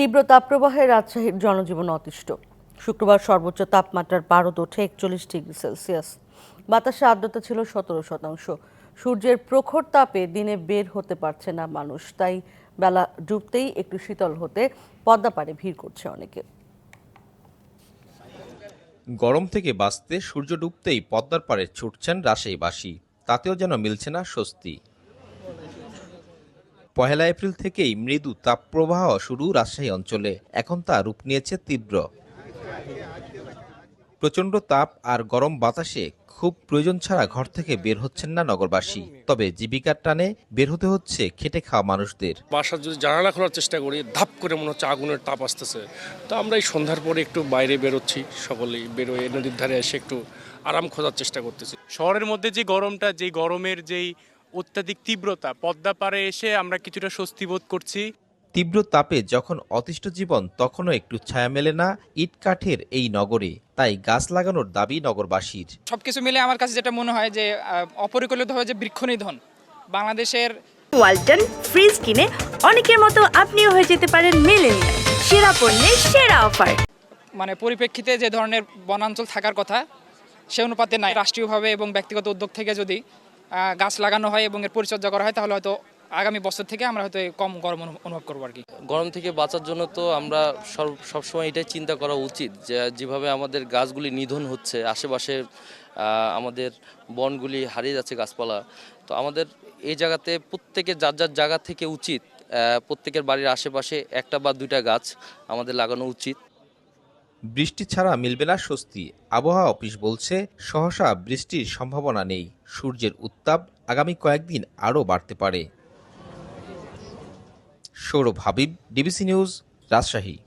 তীব্র তাপপ্রবাহে রাজশাহীর জনজীবন অতিষ্ঠ। শুক্রবার সর্বোচ্চ তাপমাত্রার পারদ ওঠে একচল্লিশ ডিগ্রি সেলসিয়াস। বাতাসে আর্দ্রতা ছিল সতেরো শতাংশ। সূর্যের প্রখর তাপে দিনে বের হতে পারছে না মানুষ। তাই বেলা ডুবতেই একটু শীতল হতে পদ্মা পাড়ে ভিড় করছে অনেকে। গরম থেকে বাঁচতে সূর্য ডুবতেই পদ্মার পাড়ে ছুটছেন রাজশাহীবাসী। তাতেও যেন মিলছে না স্বস্তি। পহেলা এপ্রিল থেকেই মৃদু তাপপ্রবাহ শুরু রাজশাহী অঞ্চলে। এখন তা রূপ নিয়েছে তীব্র। প্রচণ্ড তাপ আর গরম বাতাসে খুব প্রয়োজন ছাড়া ঘর থেকে বের হচ্ছেন না নগরবাসী। তবে জীবিকার টানে বের হতে হচ্ছে খেটে খাওয়া মানুষদের। বাসার যদি জানালা খোলার চেষ্টা করি ধাপ করে মনে হচ্ছে আগুনের তাপ আসতেছে। তো আমরা এই সন্ধ্যার পরে একটু বাইরে বেরোচ্ছি সকলেই বেরোয় নদীর ধারে এসে একটু আরাম খোঁজার চেষ্টা করতেছি। শহরের মধ্যে যে গরমটা যে গরমের যেই অত্যাধিক তীব্রতা। পদ্মা পাড়ে এসে আমরা কিছুটা স্বস্তি বোধ করছি। তীব্র তাপে যখন অতিষ্ঠ জীবন তখনও একটু ছায়া মেলে না ইট কাঠের এই নগরে। তাই গাছ লাগানোর দাবি নগরবাসীর। সবকিছু মিলে আমার কাছে যেটা মনে হয় যে আহ, অপরিকল্পিতভাবে যে বৃক্ষ নিধন বাংলাদেশের ওয়ালটন ফ্রিজ কিনে অনেকের মতো আপনিও হয়ে যেতে পারেন মেলেনিয়া সেরা পণ্যের সেরা অফার। মানে পরিপ্রেক্ষিতে যে ধরনের বনাঞ্চল থাকার কথা সে অনুপাতে নাই। রাষ্ট্রীয়ভাবে এবং ব্যক্তিগত উদ্যোগ থেকে যদি গাছ লাগানো হয় এবং এর পরিচর্যা করা হয়, তাহলে হয়তো আগামী বছর থেকে আমরা হয়তো কম গরম অনুভব করব আর কি। গরম থেকে বাঁচার জন্য তো আমরা সব সবসময় এটাই চিন্তা করা উচিত যে, যেভাবে আমাদের গাছগুলি নিধন হচ্ছে, আশেপাশে আমাদের বনগুলি হারিয়ে যাচ্ছে গাছপালা। তো আমাদের এই জায়গাতে প্রত্যেকের যার যার জায়গা থেকে উচিত প্রত্যেকের বাড়ির আশেপাশে একটা বা দুইটা গাছ আমাদের লাগানো উচিত। বৃষ্টি ছাড়া মিলবে না স্বস্তি। আবহাওয়া অফিস বলছে, সহসা বৃষ্টির সম্ভাবনা নেই। সূর্যের উত্তাপ আগামী কয়েকদিন আরও বাড়তে পারে। Saurav Habib, DBC news, Rajshahi.